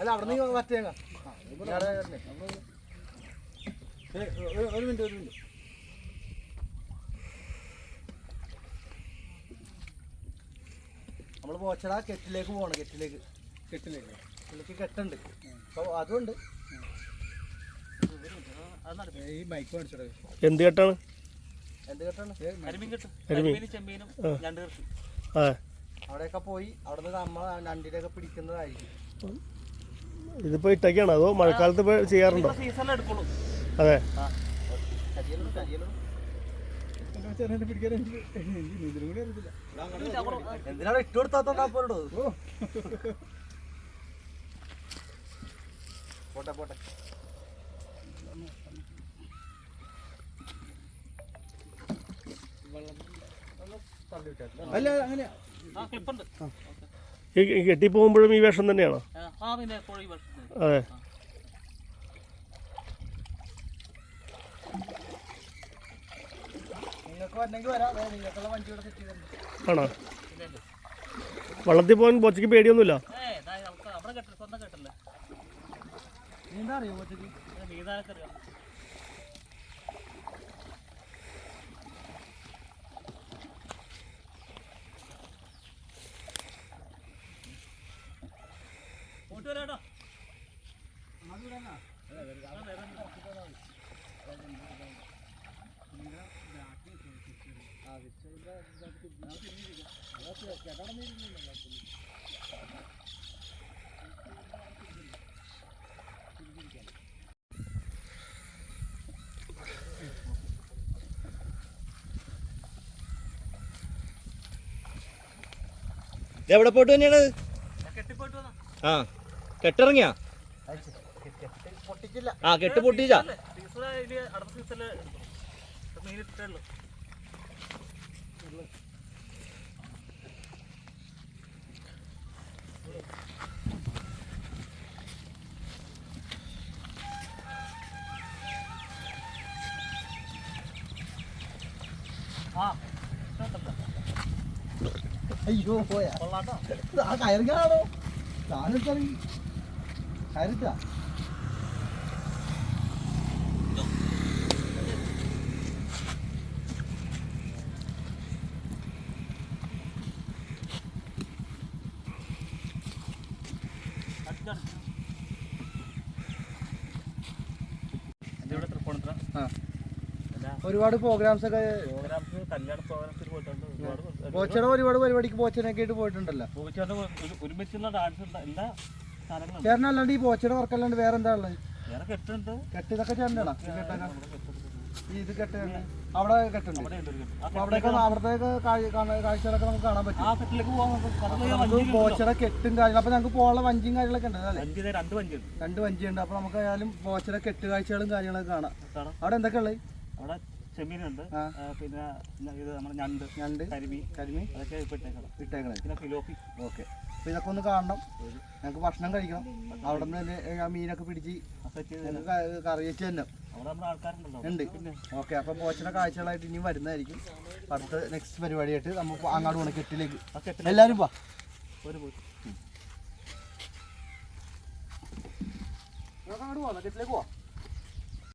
അല്ല അവിടെ നിന്ന് മറ്റേ ഒരു മിനിറ്റ് ഒരു മിനിറ്റ്. നമ്മൾ പോച്ചട കെറ്റിലേക്ക് പോകണം കെറ്റിലേക്ക് കെട്ടിലേക്ക്. കെട്ടിലേക്ക്. കെട്ടുണ്ട്. അപ്പോൾ അതുണ്ട്. കിട്ടും കെട്ടാണ്? അവിടെയൊക്കെ പോയി അവിടെ നമ്മൾ പിടിക്കുന്നതായിരിക്കും. ഇതിപ്പോൾ ഇട്ടൊക്കെയാണോ അതോ മഴക്കാലത്ത് ചെയ്യാറുണ്ടോ? സീസണിൽ എടുക്കുള്ളൂ. അതെ. എന്തിനാണ് ഇട്ട് കൊടുത്താത്തോണ്ടാ പോരടോ? പോട്ടെ പോട്ടെ. അല്ല അങ്ങനെ ആ ക്ലിപ്പുണ്ട്. ഈ കെട്ടി പോകുമ്പോഴും ഈ വേഷം തന്നെയാണോ? അതെ. ആണോ? വള്ളത്തിൽ പോകാൻ ബോച്ചയ്ക്ക് പേടിയൊന്നുമില്ല? സ്വന്തം കെട്ടല്ലേ നീന്താ അറിയോ കൊച്ചക്ക് നീതാനൊക്കെ അറിയാം പോയിട്ട് വരാട്ടോ എവിടെ പോയിട്ട് തന്നെയാണ് ആ കെട്ടിറങ്ങിയാ? ആ കെട്ട് പൊട്ടിച്ചാ ആ. അയ്യോ പോയാ. ആ കയറിക്കാണോ താനെടുത്തറി കയറിട്ടാ. എന്റെ ഇവിടെ തൃപ്പൂണിത്തുറ ആ. ഒരുപാട് പ്രോഗ്രാംസ് ഒക്കെ ബോച്ചയുടെ ഒരുപാട് പരിപാടിക്ക് ബോച്ചനൊക്കെ ആയിട്ട് പോയിട്ടുണ്ടല്ലോ. ചേട്ടൻ അല്ലാണ്ട് ഈ ബോച്ചയുടെ വർക്കല്ലാണ്ട് വേറെ എന്താ ഉള്ളത്? വേറെ കെട്ടുണ്ട് കെട്ട് ഇതൊക്കെ ചേട്ടനാണോ ഈ കെട്ടൊക്കെ ഈ ഇത് കെട്ട് അവിടെ കെട്ടുണ്ട്? അവിടെയൊക്കെ അവിടത്തേക്ക് കാഴ്ചകളൊക്കെ നമുക്ക് കാണാൻ പറ്റും. ബോച്ചയുടെ കെട്ടും കാര്യങ്ങളും അപ്പൊ ഞങ്ങൾക്ക് പോകാനുള്ള വഞ്ചിയും കാര്യങ്ങളൊക്കെ ഉണ്ട് അല്ലേ? രണ്ട് വഞ്ചിയുണ്ട്. അപ്പൊ നമുക്ക് ആയാലും ബോച്ചയുടെ കെട്ട് കാഴ്ചകളും കാര്യങ്ങളൊക്കെ കാണാം. കാണാം. അവിടെ എന്തൊക്കെ ഉള്ളത്? അവിടെ ചെമ്മീനുണ്ട്. പിന്നെ ഇത് നമ്മുടെ ഞണ്ട് ഞണ്ട് കരിമീൻ. കരിമീൻ. അതൊക്കെ ഇപ്പിട്ടേക്കണം ഇട്ടേക്കണം പിന്നെ ഫിലോപ്പി. ഓക്കെ. അപ്പൊ ഇതൊക്കെ ഒന്ന് കാണണം. ഞങ്ങൾക്ക് ഭക്ഷണം കഴിക്കണം. അവിടെ നിന്ന് തന്നെ ആ മീനൊക്കെ പിടിച്ച് ഞങ്ങൾക്ക് കറി വെച്ച് തന്നെ. ഉണ്ട്. ഓക്കെ. അപ്പൊ ബോച്ചയുടെ കാഴ്ചകളായിട്ട് ഇനിയും വരുന്നതായിരിക്കും. അടുത്ത നെക്സ്റ്റ് പരിപാടിയായിട്ട് നമുക്ക് അങ്ങോട്ട് പോകണം കെട്ടിലേക്ക്. എല്ലാവരും വാ. ഒരു പോയി. അങ്ങോട്ട് പോകാം കെട്ടിലേക്ക് പോവാം.